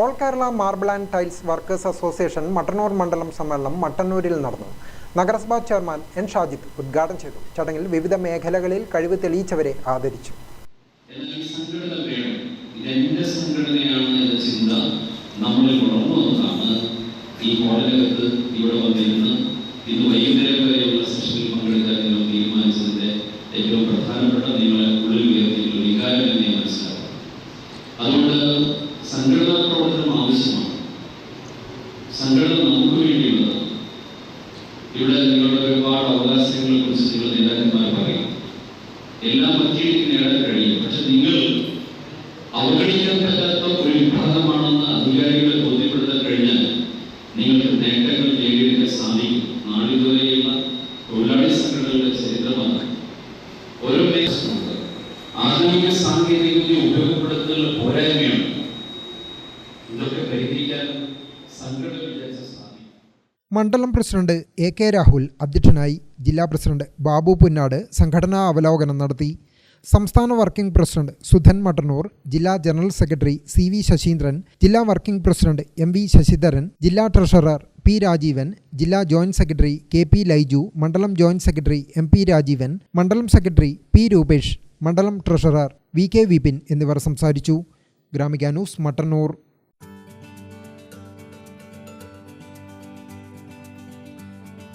All Kerala marble and tiles workers association Mattannur മണ്ഡലം സമ്മേളനം മട്ടന്നൂരിൽ നടന്നു. നഗരസഭാ ചെയർമാൻ എൻ ഷാജിദ് ഉദ്ഘാടനം ചെയ്തു. ചടങ്ങിൽ വിവിധ മേഖലകളിൽ കഴിവ് തെളിയിച്ചവരെ ആദരിച്ചു. ഈ ഹോളിനകത്ത് ഇവിടെ വന്നിരുന്ന് ഇന്ന് വൈകുന്നേരം വരെയുള്ള സംഘടന നമുക്ക് വേണ്ടിയുള്ളതാണ് ഇവിടെ നിങ്ങളുടെ ഒരുപാട് അവകാശങ്ങളെ കുറിച്ച് നിങ്ങൾ നേതാക്കന്മാർ പറയും. എല്ലാം പറ്റിയിട്ട് നേടാൻ കഴിയും. പക്ഷെ നിങ്ങൾ അവഗണിക്കാൻ പറ്റാത്ത ഒരു വിഭാഗമാണെന്ന് അധികാരികളെ ബോധ്യപ്പെടുത്താൻ കഴിഞ്ഞാൽ നിങ്ങൾക്ക് നേട്ടങ്ങൾ നേടിയെടുക്കാൻ സാധിക്കും. നാടിതുവരെയുള്ള തൊഴിലാളി സംഘടനകളുടെ ചരിത്രമാണ്. ഓരോ ആധുനിക സാങ്കേതികവിദ്യ ഉപയോഗപ്പെടുത്തുന്ന പോരായ്മയാണ്. ഇതൊക്കെ പരിഹരിക്കാൻ മണ്ഡലം പ്രസിഡന്റ് എ കെ രാഹുൽ അധ്യക്ഷനായി ജില്ലാ പ്രസിഡന്റ് ബാബു പുന്നാട് സംഘടനാ അവലോകനം നടത്തി. സംസ്ഥാന വർക്കിംഗ് പ്രസിഡന്റ് സുധൻ മട്ടന്നൂർ ജില്ലാ general secretary C V Sasheendran ജില്ലാ working president M V Sasidharan ജില്ലാ ട്രഷറർ പി രാജീവൻ ജില്ലാ joint secretary K P Laiju മണ്ഡലം joint secretary M P Rajeevan മണ്ഡലം സെക്രട്ടറി പി രൂപേഷ് മണ്ഡലം ട്രഷറർ വി കെ വിപിൻ എന്നിവർ സംസാരിച്ചു. Gramika news Mattannur.